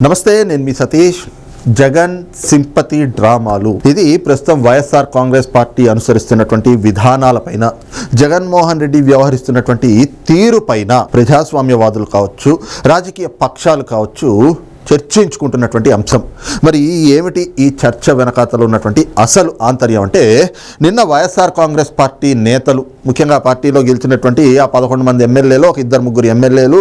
నమస్తే నేను మీ సతీష్. జగన్ సింపతి డ్రామాలు. ఇది ప్రస్తుతం వైఎస్ఆర్ కాంగ్రెస్ పార్టీ అనుసరిస్తున్నటువంటి విధానాలపైన జగన్మోహన్ రెడ్డి వ్యవహరిస్తున్నటువంటి తీరుపైన ప్రజాస్వామ్యవాదులు కావచ్చు రాజకీయ పక్షాలు కావచ్చు చర్చించుకుంటున్నటువంటి అంశం. మరి ఏమిటి ఈ చర్చ వెనకాతలు ఉన్నటువంటి అసలు ఆంతర్యం అంటే నిన్న వైఎస్ఆర్ కాంగ్రెస్ పార్టీ నేతలు ముఖ్యంగా పార్టీలో గెలిచినటువంటి ఆ పదకొండు మంది ఎమ్మెల్యేలు ఒక ఇద్దరు ముగ్గురు ఎమ్మెల్యేలు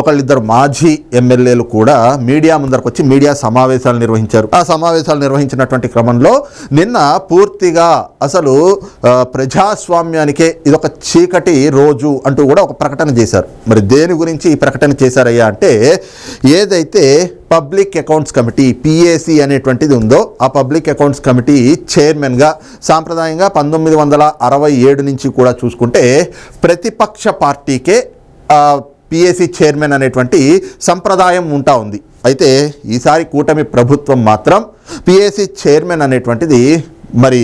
ఒకళ్ళిద్దరు మాజీ ఎమ్మెల్యేలు కూడా మీడియా ముందరకు వచ్చి మీడియా సమావేశాలు నిర్వహించారు. ఆ సమావేశాలు నిర్వహించినటువంటి క్రమంలో నిన్న పూర్తిగా అసలు ప్రజాస్వామ్యానికే ఇదొక చీకటి రోజు అంటూ కూడా ఒక ప్రకటన చేశారు. మరి దేని గురించి ఈ ప్రకటన చేశారయ్యా అంటే ఏదైతే పబ్లిక్ అకౌంట్స్ కమిటీ పిఏసి అనేటువంటిది ఉందో ఆ పబ్లిక్ అకౌంట్స్ కమిటీ చైర్మన్గా సాంప్రదాయంగా పంతొమ్మిది వందల అరవై ఏడు నుంచి కూడా చూసుకుంటే ప్రతిపక్ష పార్టీకే పిఏసి చైర్మన్ అనేటువంటి సంప్రదాయం ఉంటా ఉంది. అయితే ఈసారి కూటమి ప్రభుత్వం మాత్రం పిఏసి చైర్మన్ అనేటువంటిది మరి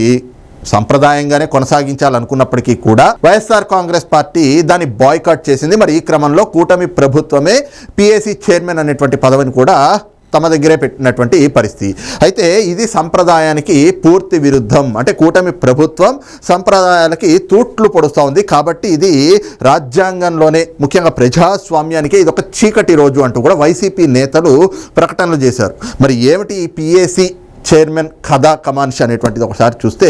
సంప్రదాయంగానే కొనసాగించాలనుకున్నప్పటికీ కూడా వైఎస్ఆర్ కాంగ్రెస్ పార్టీ దాన్ని బాయ్కాట్ చేసింది. మరి ఈ క్రమంలో కూటమి ప్రభుత్వమే పిఏసీ చైర్మన్ అనేటువంటి పదవిని కూడా తమ దగ్గరే పెట్టినటువంటి పరిస్థితి. అయితే ఇది సంప్రదాయానికి పూర్తి విరుద్ధం. అంటే కూటమి ప్రభుత్వం సంప్రదాయాలకి తూట్లు పొడుస్తూ ఉంది. కాబట్టి ఇది రాజ్యాంగంలోనే ముఖ్యంగా ప్రజాస్వామ్యానికి ఇది ఒక చీకటి రోజు అంటూ కూడా వైసీపీ నేతలు ప్రకటనలు చేశారు. మరి ఏమిటి ఈ పిఏసి చైర్మన్ కథా కమాన్షి అనేటువంటిది ఒకసారి చూస్తే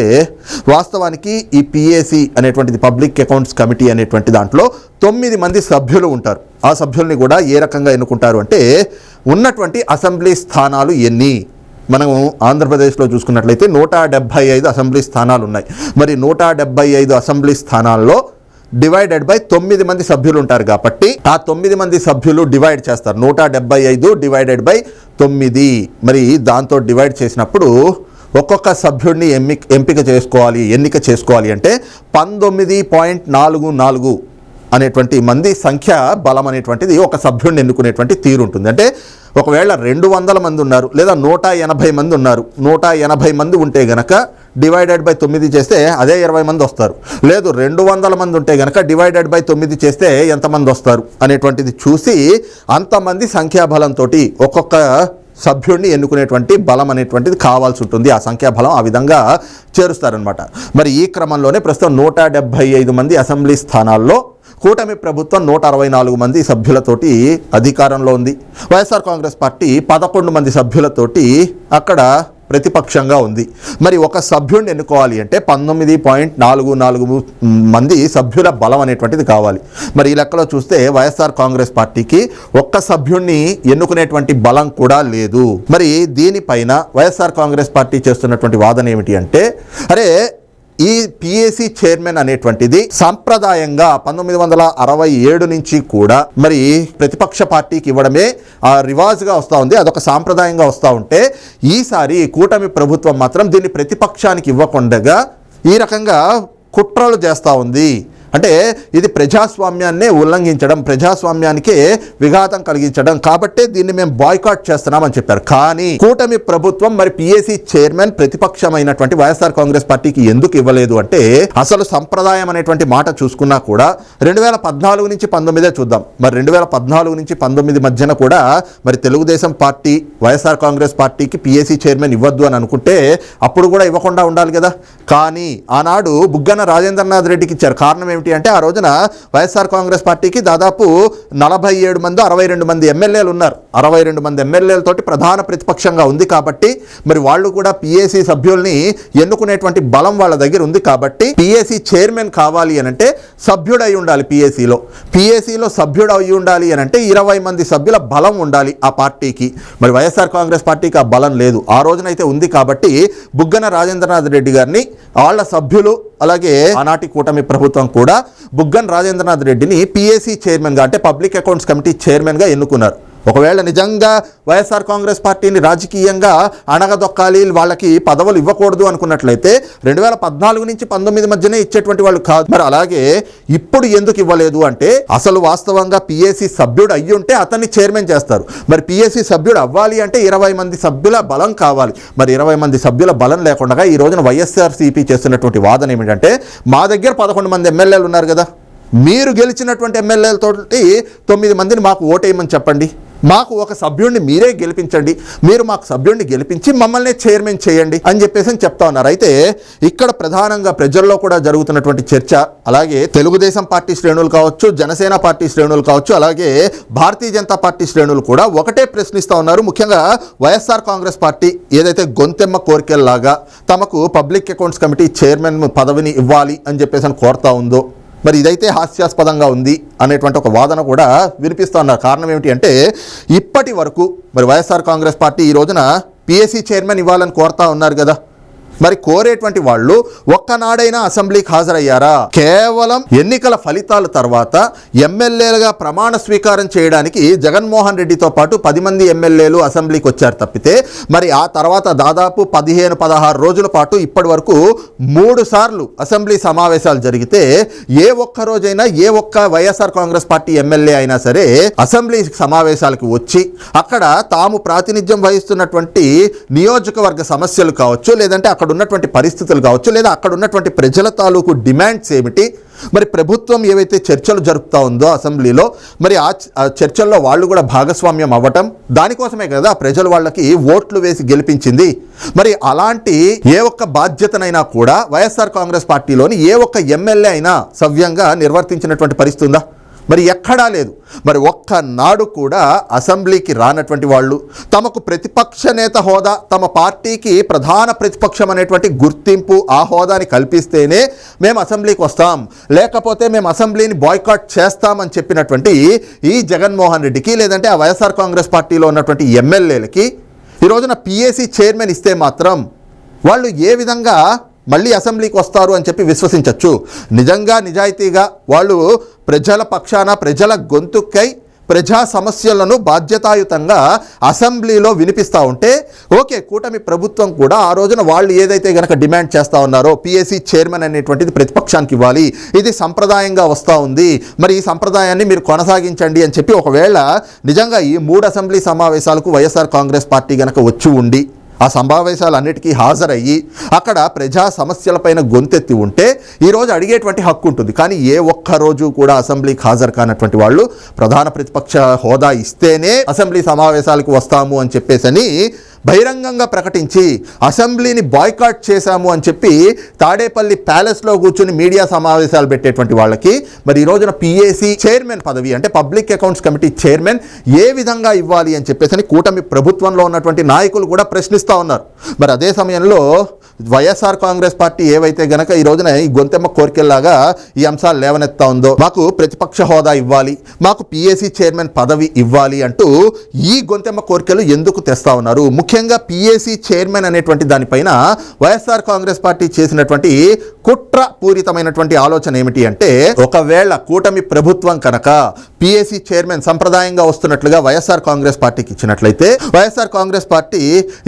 వాస్తవానికి ఈ పిఏసి అనేటువంటిది పబ్లిక్ అకౌంట్స్ కమిటీ అనేటువంటి దాంట్లో తొమ్మిది మంది సభ్యులు ఉంటారు. ఆ సభ్యుల్ని కూడా ఏ రకంగా ఎన్నుకుంటారు అంటే ఉన్నటువంటి అసెంబ్లీ స్థానాలు ఎన్ని? మనం ఆంధ్రప్రదేశ్లో చూసుకున్నట్లయితే నూట డెబ్భై ఐదు అసెంబ్లీ స్థానాలు ఉన్నాయి. మరి నూట డెబ్భై ఐదు అసెంబ్లీ స్థానాల్లో డివైడెడ్ బై తొమ్మిది మంది సభ్యులు ఉంటారు కాబట్టి ఆ తొమ్మిది మంది సభ్యులు డివైడ్ చేస్తారు. నూట డెబ్బై ఐదు డివైడెడ్ బై తొమ్మిది. మరి దాంతో డివైడ్ చేసినప్పుడు ఒక్కొక్క సభ్యుడిని ఎంపిక ఎంపిక చేసుకోవాలి ఎన్నిక చేసుకోవాలి అంటే పంతొమ్మిది పాయింట్ నాలుగు నాలుగు అనేటువంటి మంది సంఖ్య బలం అనేటువంటిది ఒక సభ్యుడిని ఎన్నుకునేటువంటి తీరు ఉంటుంది. అంటే ఒకవేళ రెండు వందల మంది ఉన్నారు లేదా నూట ఎనభై మంది ఉన్నారు నూట ఎనభై మంది ఉంటే గనక డివైడెడ్ బై తొమ్మిది చేస్తే అదే ఇరవై మంది వస్తారు. లేదు రెండు వందల మంది ఉంటే గనక డివైడెడ్ బై తొమ్మిది చేస్తే ఎంతమంది వస్తారు అనేటువంటిది చూసి అంతమంది సంఖ్యాబలంతో ఒక్కొక్క సభ్యుడిని ఎన్నుకునేటువంటి బలం అనేటువంటిది కావాల్సి ఉంటుంది. ఆ సంఖ్యాబలం ఆ విధంగా చేరుస్తారనమాట మరి ఈ క్రమంలోనే ప్రస్తుతం నూట డెబ్భై ఐదు మంది అసెంబ్లీ స్థానాల్లో కూటమి ప్రభుత్వం నూట అరవై నాలుగు మంది సభ్యులతోటి అధికారంలో ఉంది. వైఎస్ఆర్ కాంగ్రెస్ పార్టీ పదకొండు మంది సభ్యులతోటి అక్కడ ప్రతిపక్షంగా ఉంది. మరి ఒక సభ్యుడిని ఎన్నుకోవాలి అంటే పంతొమ్మిది పాయింట్ నాలుగు నాలుగు మంది సభ్యుల బలం అనేటువంటిది కావాలి. మరి ఈ లెక్కలో చూస్తే వైఎస్ఆర్ కాంగ్రెస్ పార్టీకి ఒక్క సభ్యుడిని ఎన్నుకునేటువంటి బలం కూడా లేదు. మరి దీనిపైన వైఎస్ఆర్ కాంగ్రెస్ పార్టీ చేస్తున్నటువంటి వాదన ఏమిటి అంటే అరే ఈ పిఏసి చైర్మన్ అనేటువంటిది సాంప్రదాయంగా పంతొమ్మిది వందల అరవై ఏడు నుంచి కూడా మరి ప్రతిపక్ష పార్టీకి ఇవ్వడమే ఆ రివాజ్గా వస్తూ ఉంది. అదొక సాంప్రదాయంగా వస్తూ ఉంటే ఈసారి కూటమి ప్రభుత్వం మాత్రం దీన్ని ప్రతిపక్షానికి ఇవ్వకుండగా ఈ రకంగా కుట్రలు చేస్తూ ఉంది. అంటే ఇది ప్రజాస్వామ్యాన్నే ఉల్లంఘించడం ప్రజాస్వామ్యానికి విఘాతం కలిగించడం. కాబట్టే దీన్ని మేము బాయ్కాట్ చేస్తున్నామని చెప్పారు. కానీ కూటమి ప్రభుత్వం మరి పిఎస్సీ చైర్మన్ ప్రతిపక్షమైనటువంటి వైఎస్ఆర్ కాంగ్రెస్ పార్టీకి ఎందుకు ఇవ్వలేదు అంటే అసలు సంప్రదాయం అనేటువంటి మాట చూసుకున్నా కూడా రెండు వేల పద్నాలుగు నుంచి పంతొమ్మిదే చూద్దాం. మరి రెండు వేల పద్నాలుగు నుంచి పంతొమ్మిది మధ్యన కూడా మరి తెలుగుదేశం పార్టీ వైఎస్ఆర్ కాంగ్రెస్ పార్టీకి పిఎస్సి చైర్మన్ ఇవ్వద్దు అని అనుకుంటే అప్పుడు కూడా ఇవ్వకుండా ఉండాలి కదా. కానీ ఆనాడు బుగ్గన రాజేంద్రనాథ్ రెడ్డికి ఇచ్చారు. కారణం ఏమిటి అంటే ఆ రోజున వైఎస్ఆర్ కాంగ్రెస్ పార్టీకి దాదాపు నలభై ఏడు మంది అరవై రెండు మంది ఎమ్మెల్యేలు ఉన్నారు. అరవై రెండు మంది ఎమ్మెల్యేలతోటి ప్రధాన ప్రతిపక్షంగా ఉంది కాబట్టి మరి వాళ్ళు కూడా పిఏసీ సభ్యుల్ని ఎన్నుకునేటువంటి బలం వాళ్ళ దగ్గర ఉంది కాబట్టి పిఏసీ చైర్మన్ కావాలి అని అంటే సభ్యుడు ఉండాలి పిఏసీలో. పిఏసీలో సభ్యుడు అయి ఉండాలి అని అంటే ఇరవై మంది సభ్యుల బలం ఉండాలి ఆ పార్టీకి. మరి వైఎస్ఆర్ కాంగ్రెస్ పార్టీకి ఆ బలం లేదు. ఆ రోజునైతే ఉంది కాబట్టి బుగ్గన రాజేంద్రనాథ్ రెడ్డి గారిని వాళ్ళ సభ్యులు అలాగే ఆనాటి కూటమి ప్రభుత్వం కూడా బుగ్గన్ రాజేంద్రనాథ్ రెడ్డిని పిఏసీ చైర్మన్గా అంటే పబ్లిక్ అకౌంట్స్ కమిటీ చైర్మన్గా ఎన్నుకున్నారు. ఒకవేళ నిజంగా వైఎస్ఆర్ కాంగ్రెస్ పార్టీని రాజకీయంగా అణగదొక్కాలి వాళ్ళకి పదవులు ఇవ్వకూడదు అనుకున్నట్లయితే రెండు వేల పద్నాలుగు నుంచి పంతొమ్మిది మధ్యనే ఇచ్చేటువంటి వాళ్ళు కాదు. మరి అలాగే ఇప్పుడు ఎందుకు ఇవ్వలేదు అంటే అసలు వాస్తవంగా పిఏసి సభ్యుడు అయ్యుంటే అతన్ని చైర్మన్ చేస్తారు. మరి పిఏసి సభ్యుడు అవ్వాలి అంటే ఇరవై మంది సభ్యుల బలం కావాలి. మరి ఇరవై మంది సభ్యుల బలం లేకుండా ఈ రోజున వైఎస్ఆర్సీపీ చేస్తున్నటువంటి వాదన ఏమిటంటే మా దగ్గర పదకొండు మంది ఎమ్మెల్యేలు ఉన్నారు కదా మీరు గెలిచినటువంటి ఎమ్మెల్యేలతోటి తొమ్మిది మందిని మాకు ఓటేయమని చెప్పండి. మాకు ఒక సభ్యుడిని మీరే గెలిపించండి మీరు మాకు సభ్యుడిని గెలిపించి మమ్మల్ని చైర్మన్ చేయండి అని చెప్పేసి అని చెప్తా ఉన్నారు. అయితే ఇక్కడ ప్రధానంగా ప్రజల్లో కూడా జరుగుతున్నటువంటి చర్చ అలాగే తెలుగుదేశం పార్టీ శ్రేణులు కావచ్చు జనసేన పార్టీ శ్రేణులు కావచ్చు అలాగే భారతీయ జనతా పార్టీ శ్రేణులు కూడా ఒకటే ప్రశ్నిస్తూ ఉన్నారు. ముఖ్యంగా వైఎస్ఆర్ కాంగ్రెస్ పార్టీ ఏదైతే గొంతెమ్మ కోరికల్లాగా తమకు పబ్లిక్ అకౌంట్స్ కమిటీ చైర్మన్ పదవిని ఇవ్వాలి అని చెప్పేసి అని కోరుతా ఉందో మరి ఇదైతే హాస్యాస్పదంగా ఉంది అనేటువంటి ఒక వాదన కూడా వినిపిస్తున్నారు కారణం ఏమిటి అంటే ఇప్పటి వరకు మరి వైఎస్ఆర్ కాంగ్రెస్ పార్టీ ఈ రోజున పిఎస్సి చైర్మన్ ఇవ్వాలని కోరుతా ఉన్నారు కదా. మరి కోరేటువంటి వాళ్ళు ఒక్కనాడైనా అసెంబ్లీకి హాజరయ్యారా? కేవలం ఎన్నికల ఫలితాల తర్వాత ఎమ్మెల్యేలుగా ప్రమాణ స్వీకారం చేయడానికి జగన్మోహన్ రెడ్డితో పాటు పది మంది ఎమ్మెల్యేలు అసెంబ్లీకి వచ్చారు తప్పితే మరి ఆ తర్వాత దాదాపు పదిహేను పదహారు రోజుల పాటు ఇప్పటి వరకు మూడు సార్లు అసెంబ్లీ సమావేశాలు జరిగితే ఏ ఒక్క రోజైనా ఏ ఒక్క వైఎస్ఆర్ కాంగ్రెస్ పార్టీ ఎమ్మెల్యే అయినా సరే అసెంబ్లీ సమావేశాలకు వచ్చి అక్కడ తాము ప్రాతినిధ్యం వహిస్తున్నటువంటి నియోజకవర్గ సమస్యలు కావచ్చు లేదంటే అక్కడ అక్కడ ఉన్నటువంటి పరిస్థితులు కావచ్చు లేదా అక్కడ ఉన్నటువంటి ప్రజల తాలూకు డిమాండ్స్ ఏమిటి మరి ప్రభుత్వం ఏవైతే చర్చలు జరుపుతా ఉందో అసెంబ్లీలో మరి ఆ ఆ చర్చల్లో వాళ్ళు కూడా భాగస్వామ్యం అవ్వటం దానికోసమే కదా ప్రజలు వాళ్ళకి ఓట్లు వేసి గెలిపించింది. మరి అలాంటి ఏ ఒక్క బాధ్యతనైనా కూడా వైఎస్ఆర్ కాంగ్రెస్ పార్టీలోని ఏ ఒక్క ఎమ్మెల్యే అయినా సవ్యంగా నిర్వర్తించినటువంటి పరిస్థితి ఉందా? మరి ఎక్కడా లేదు. మరి ఒక్కనాడు కూడా అసెంబ్లీకి రానటువంటి వాళ్ళు తమకు ప్రతిపక్ష నేత హోదా తమ పార్టీకి ప్రధాన ప్రతిపక్షం అనేటువంటి గుర్తింపు ఆ హోదాని కల్పిస్తేనే మేము అసెంబ్లీకి వస్తాం. లేకపోతే మేము అసెంబ్లీని బాయ్కాట్ చేస్తామని చెప్పినటువంటి ఈ జగన్మోహన్ రెడ్డికి లేదంటే ఆ వైఎస్ఆర్ కాంగ్రెస్ పార్టీలో ఉన్నటువంటి ఎమ్మెల్యేలకి ఈ రోజున పిఏసీ చైర్మన్ ఇస్తే మాత్రం వాళ్ళు ఏ విధంగా మళ్ళీ అసెంబ్లీకి వస్తారు అని చెప్పి విశ్వసించవచ్చు నిజంగా నిజాయితీగా వాళ్ళు ప్రజల పక్షాన ప్రజల గొంతుకై ప్రజా సమస్యలను బాధ్యతాయుతంగా అసెంబ్లీలో వినిపిస్తూ ఉంటే ఓకే కూటమి ప్రభుత్వం కూడా ఆ రోజున వాళ్ళు ఏదైతే గనక డిమాండ్ చేస్తూ ఉన్నారో పిఎస్సి చైర్మన్ అనేటువంటిది ప్రతిపక్షానికి ఇవ్వాలి. ఇది సంప్రదాయంగా వస్తూ ఉంది. మరి ఈ సంప్రదాయాన్ని మీరు కొనసాగించండి అని చెప్పి ఒకవేళ నిజంగా ఈ మూడు అసెంబ్లీ సమావేశాలకు వైఎస్ఆర్ కాంగ్రెస్ పార్టీ గనక వచ్చి ఉండి ఆ సమావేశాలన్నిటికీ హాజరయ్యి అక్కడ ప్రజా సమస్యలపైన గొంతెత్తి ఉంటే ఈరోజు అడిగేటువంటి హక్కు ఉంటుంది. కానీ ఏ ఒక్క రోజు కూడా అసెంబ్లీకి హాజరు కానటువంటి వాళ్ళు ప్రధాన ప్రతిపక్ష హోదా ఇస్తేనే అసెంబ్లీ సమావేశాలకు వస్తాము అని చెప్పేసని బహిరంగంగా ప్రకటించి అసెంబ్లీని బాయ్కాట్ చేశాము అని చెప్పి తాడేపల్లి ప్యాలెస్లో కూర్చుని మీడియా సమావేశాలు పెట్టేటువంటి వాళ్ళకి మరి ఈ రోజున పిఏసి చైర్మన్ పదవి అంటే పబ్లిక్ అకౌంట్స్ కమిటీ చైర్మన్ ఏ విధంగా ఇవ్వాలి అని చెప్పేసి అని కూటమి ప్రభుత్వంలో ఉన్నటువంటి నాయకులు కూడా ప్రశ్నిస్తూ ఉన్నారు. మరి అదే సమయంలో వైఎస్ఆర్ కాంగ్రెస్ పార్టీ ఏవైతే గనక ఈ రోజున ఈ గొంతెమ్మ కోరికల్లాగా ఈ అంశాలు లేవనెత్తా ఉందో మాకు ప్రతిపక్ష హోదా ఇవ్వాలి మాకు పిఏసీ చైర్మన్ పదవి ఇవ్వాలి అంటూ ఈ గొంతెమ్మ కోరికలు ఎందుకు తెస్తా ఉన్నారు? ముఖ్యంగా పిఏసీ చైర్మన్ అనేటువంటి దానిపైన వైఎస్ఆర్ కాంగ్రెస్ పార్టీ చేసినటువంటి కుట్ర పూరితమైనటువంటి ఆలోచన ఏమిటి అంటే ఒకవేళ కూటమి ప్రభుత్వం కనుక పిఏసీ చైర్మన్ సంప్రదాయంగా వస్తున్నట్లుగా వైఎస్ఆర్ కాంగ్రెస్ పార్టీకి ఇచ్చినట్లయితే వైఎస్ఆర్ కాంగ్రెస్ పార్టీ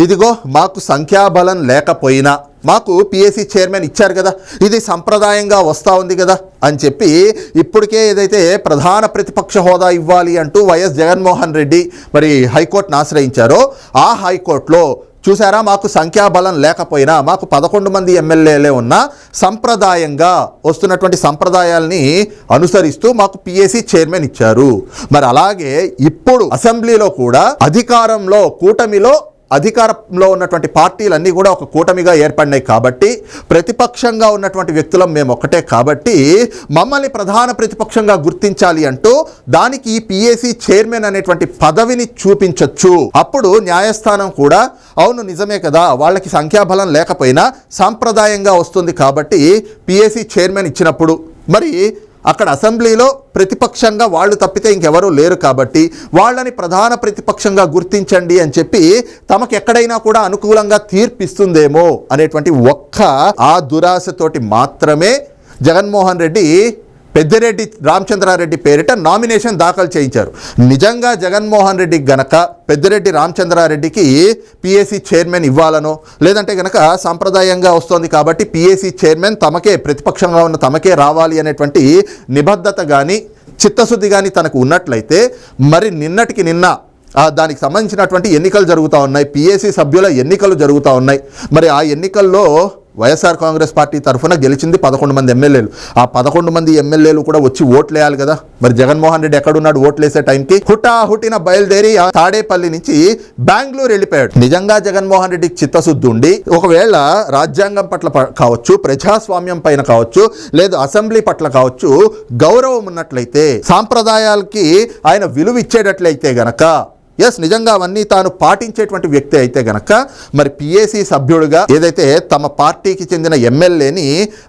ఇదిగో మాకు సంఖ్యాబలం లేకపోయినా మాకు పిఎస్సి చైర్మన్ ఇచ్చారు కదా ఇది సంప్రదాయంగా వస్తూ ఉంది కదా అని చెప్పి ఇప్పటికే ఏదైతే ప్రధాన ప్రతిపక్ష హోదా ఇవ్వాలి అంటూ వైఎస్ జగన్మోహన్ రెడ్డి మరి హైకోర్టును ఆశ్రయించారో ఆ హైకోర్టులో చూసారా మాకు సంఖ్యాబలం లేకపోయినా మాకు పదకొండు మంది ఎమ్మెల్యేలే ఉన్నా సంప్రదాయంగా వస్తున్నటువంటి సంప్రదాయాల్ని అనుసరిస్తూ మాకు పిఎస్సి చైర్మన్ ఇచ్చారు. మరి అలాగే ఇప్పుడు అసెంబ్లీలో కూడా అధికారంలో కూటమిలో అధికారంలో ఉన్నటువంటి పార్టీలన్నీ కూడా ఒక కూటమిగా ఏర్పడినాయి కాబట్టి ప్రతిపక్షంగా ఉన్నటువంటి వ్యక్తులం మేము ఒక్కటే కాబట్టి మమ్మల్ని ప్రధాన ప్రతిపక్షంగా గుర్తించాలి అంటూ దానికి ఈ పిఏసి చైర్మన్ అనేటువంటి పదవిని చూపించొచ్చు. అప్పుడు న్యాయస్థానం కూడా అవును నిజమే కదా వాళ్ళకి సంఖ్యాబలం లేకపోయినా సాంప్రదాయంగా వస్తుంది కాబట్టి పిఏసీ చైర్మన్ ఇచ్చినప్పుడు. మరి అక్కడ అసెంబ్లీలో ప్రతిపక్షంగా వాళ్ళు తప్పితే ఇంకెవరూ లేరు కాబట్టి వాళ్ళని ప్రధాన ప్రతిపక్షంగా గుర్తించండి అని చెప్పి తమకు ఎక్కడైనా కూడా అనుకూలంగా తీర్పిస్తుందేమో అనేటువంటి ఒక్క ఆ దురాశతోటి మాత్రమే జగన్మోహన్ రెడ్డి పెద్దిరెడ్డి రామచంద్రారెడ్డి పేరిట నామినేషన్ దాఖలు చేయించారు. నిజంగా జగన్మోహన్ రెడ్డి గనక పెద్దిరెడ్డి రామచంద్రారెడ్డికి పిఎస్సి చైర్మన్ ఇవ్వాలనో లేదంటే గనక సాంప్రదాయంగా వస్తోంది కాబట్టి పిఎస్సి చైర్మన్ తమకే ప్రతిపక్షంగా ఉన్న తమకే రావాలి అనేటువంటి నిబద్ధత కానీ చిత్తశుద్ధి కానీ తనకు ఉన్నట్లయితే మరి నిన్నటికి నిన్న దానికి సంబంధించినటువంటి ఎన్నికలు జరుగుతూ ఉన్నాయి. పిఎస్సి సభ్యుల ఎన్నికలు జరుగుతూ ఉన్నాయి. మరి ఆ ఎన్నికల్లో వైఎస్ఆర్ కాంగ్రెస్ పార్టీ తరఫున గెలిచింది పదకొండు మంది ఎమ్మెల్యేలు. ఆ పదకొండు మంది ఎమ్మెల్యేలు కూడా వచ్చి ఓట్లు వేయాలి కదా? మరి జగన్మోహన్ రెడ్డి ఎక్కడున్నాడు ఓట్లేసే టైంకి? హుటా హుటిన బయలుదేరి ఆ తాడేపల్లి నుంచి బెంగళూరు వెళ్ళిపోయాడు. నిజంగా జగన్మోహన్ రెడ్డికి చిత్తశుద్ధి ఉండి ఒకవేళ రాజ్యాంగం పట్ల ప- కావచ్చు ప్రజాస్వామ్యం పైన కావచ్చు లేదు అసెంబ్లీ పట్ల కావచ్చు గౌరవం ఉన్నట్లయితే సాంప్రదాయాలకి ఆయన విలువ ఇచ్చేటట్లయితే గనక ఎస్ నిజంగా అవన్నీ తాను పాటించేటువంటి వ్యక్తి అయితే గనక మరి పిఏసి సభ్యుడుగా ఏదైతే తమ పార్టీకి చెందిన ఎమ్మెల్యేని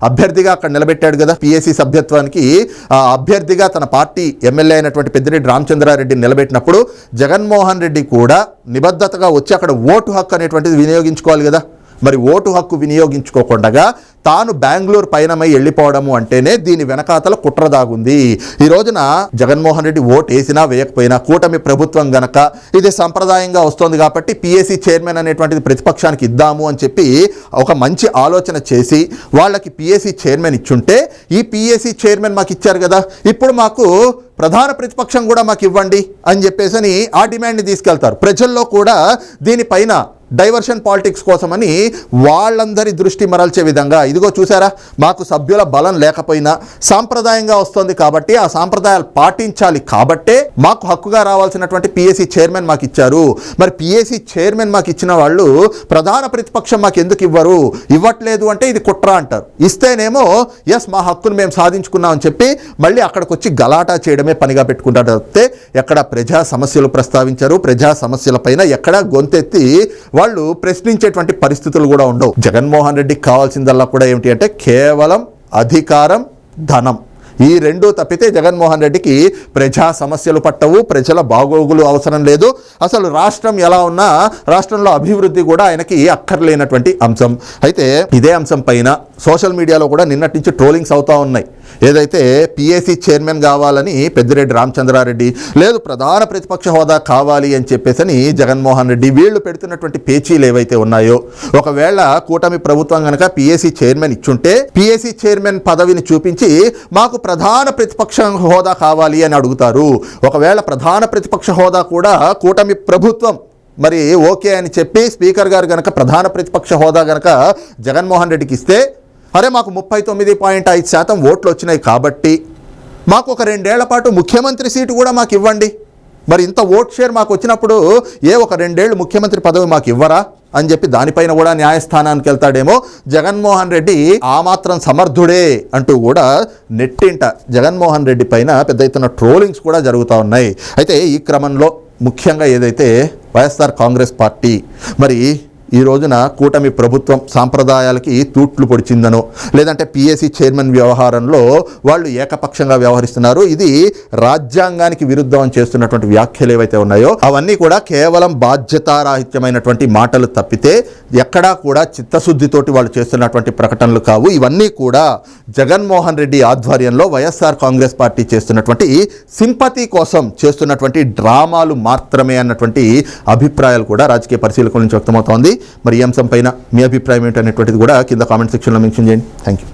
అభ్యర్థిగా అక్కడ నిలబెట్టాడు కదా పిఏసి సభ్యత్వానికి ఆ అభ్యర్థిగా తన పార్టీ ఎమ్మెల్యే అయినటువంటి పెద్దిరెడ్డి రామచంద్రారెడ్డిని నిలబెట్టినప్పుడు జగన్మోహన్ రెడ్డి కూడా నిబద్ధతగా వచ్చి అక్కడ ఓటు హక్కు అనేటువంటిది వినియోగించుకోవాలి కదా. మరి ఓటు హక్కు వినియోగించుకోకుండా తాను బెంగళూరు పయనమై వెళ్ళిపోవడము అంటేనే దీని వెనకాతల కుట్ర దాగుంది. ఈ రోజున జగన్మోహన్ రెడ్డి ఓటు వేసినా వేయకపోయినా కూటమి ప్రభుత్వం గనక ఇది సంప్రదాయంగా వస్తుంది కాబట్టి పిఎస్సి చైర్మన్ అనేటువంటిది ప్రతిపక్షానికి ఇద్దాము అని చెప్పి ఒక మంచి ఆలోచన చేసి వాళ్ళకి పిఎస్సి చైర్మన్ ఇచ్చుంటే ఈ పిఎస్సి చైర్మన్ మాకు ఇచ్చారు కదా ఇప్పుడు మాకు ప్రధాన ప్రతిపక్షం కూడా మాకు ఇవ్వండి అని చెప్పేసి అని ఆ డిమాండ్ని తీసుకెళ్తారు. ప్రజల్లో కూడా దీనిపైన డైవర్షన్ పాలిటిక్స్ కోసమని వాళ్ళందరి దృష్టి మరల్చే విధంగా. ఇదిగో చూసారా మాకు సభ్యుల బలం లేకపోయినా సాంప్రదాయంగా వస్తుంది కాబట్టి ఆ సాంప్రదాయాలు పాటించాలి కాబట్టే మాకు హక్కుగా రావాల్సినటువంటి పిఎస్సి చైర్మన్ మాకు ఇచ్చారు. మరి పిఎస్సి చైర్మన్ మాకు ఇచ్చిన వాళ్ళు ప్రధాన ప్రతిపక్షం మాకు ఎందుకు ఇవ్వరు? ఇవ్వట్లేదు అంటే ఇది కుట్ర అంటారు. ఇస్తేనేమో ఎస్ మా హక్కును మేము సాధించుకున్నాం అని చెప్పి మళ్ళీ అక్కడికి వచ్చి గలాటా చేయడమే పనిగా పెట్టుకుంటారు. తప్పితే ఎక్కడ ప్రజా సమస్యలు ప్రస్తావించారు. ప్రజా సమస్యలపైన ఎక్కడ గొంతెత్తి వాళ్ళు ప్రశ్నించేటువంటి పరిస్థితులు కూడా ఉండవు. జగన్మోహన్ రెడ్డికి కావాల్సిందల్లా కూడా ఏమిటి అంటే కేవలం అధికారం ధనం. ఈ రెండు తప్పితే జగన్మోహన్ రెడ్డికి ప్రజా సమస్యలు పట్టవు ప్రజల బాగోగులు అవసరం లేదు. అసలు రాష్ట్రం ఎలా ఉన్నా రాష్ట్రంలో అభివృద్ధి కూడా ఆయనకి అక్కర్లేనటువంటి అంశం. అయితే ఇదే అంశం పైన సోషల్ మీడియాలో కూడా నిన్నటి నుంచి ట్రోలింగ్స్ అవుతూ ఉన్నాయి. ఏదైతే పిఏసీ చైర్మన్ కావాలని పెద్దిరెడ్డి రామచంద్రారెడ్డి లేదు ప్రధాన ప్రతిపక్ష హోదా కావాలి అని చెప్పేసి అని జగన్మోహన్ రెడ్డి వీళ్ళు పెడుతున్నటువంటి పేచీలు ఏవైతే ఉన్నాయో ఒకవేళ కూటమి ప్రభుత్వం కనుక పిఏసీ చైర్మన్ ఇచ్చుంటే పిఏసీ చైర్మన్ పదవిని చూపించి మాకు ప్రధాన ప్రతిపక్ష హోదా కావాలి అని అడుగుతారు. ఒకవేళ ప్రధాన ప్రతిపక్ష హోదా కూడా కూటమి ప్రభుత్వం మరి ఓకే అని చెప్పి స్పీకర్ గారు కనుక ప్రధాన ప్రతిపక్ష హోదా కనుక జగన్మోహన్ రెడ్డికి ఇస్తే అరే మాకు ముప్పై తొమ్మిది పాయింట్ ఐదు శాతం ఓట్లు వచ్చినాయి కాబట్టి మాకు ఒక రెండేళ్ళ పాటు ముఖ్యమంత్రి సీటు కూడా మాకు ఇవ్వండి. మరి ఇంత ఓట్ షేర్ మాకు వచ్చినప్పుడు ఏ ఒక రెండేళ్ళు ముఖ్యమంత్రి పదవి మాకు ఇవ్వరా అని చెప్పి దానిపైన కూడా న్యాయస్థానానికి వెళ్తాడేమో జగన్మోహన్ రెడ్డి. ఆ మాత్రం సమర్థుడే అంటూ కూడా నెట్టింట జగన్మోహన్ రెడ్డి పైన పెద్ద ఎత్తున ట్రోలింగ్స్ కూడా జరుగుతూ ఉన్నాయి. అయితే ఈ క్రమంలో ముఖ్యంగా ఏదైతే వైఎస్ఆర్ కాంగ్రెస్ పార్టీ మరి ఈ రోజున కూటమి ప్రభుత్వం సాంప్రదాయాలకి తూట్లు పొడిచిందనో లేదంటే పిఎస్సి చైర్మన్ వ్యవహారంలో వాళ్ళు ఏకపక్షంగా వ్యవహరిస్తున్నారు. ఇది రాజ్యాంగానికి విరుద్ధం అని చేస్తున్నటువంటి వ్యాఖ్యలు ఏవైతే ఉన్నాయో అవన్నీ కూడా కేవలం బాధ్యతారాహిత్యమైనటువంటి మాటలు తప్పితే ఎక్కడా కూడా చిత్తశుద్ధితోటి వాళ్ళు చేస్తున్నటువంటి ప్రకటనలు కావు. ఇవన్నీ కూడా జగన్మోహన్ రెడ్డి ఆధ్వర్యంలో Y S R Congress party చేస్తున్నటువంటి సింపతి కోసం చేస్తున్నటువంటి డ్రామాలు మాత్రమే అన్నటువంటి అభిప్రాయాలు కూడా రాజకీయ పరిశీలకుల నుంచి వ్యక్తమవుతోంది. మరి ఈ అంశం పైన మీ అభిప్రాయం ఏంటనేటువంటిది కూడా కింద కామెంట్ సెక్షన్లో మెన్షన్ చేయండి. Thank you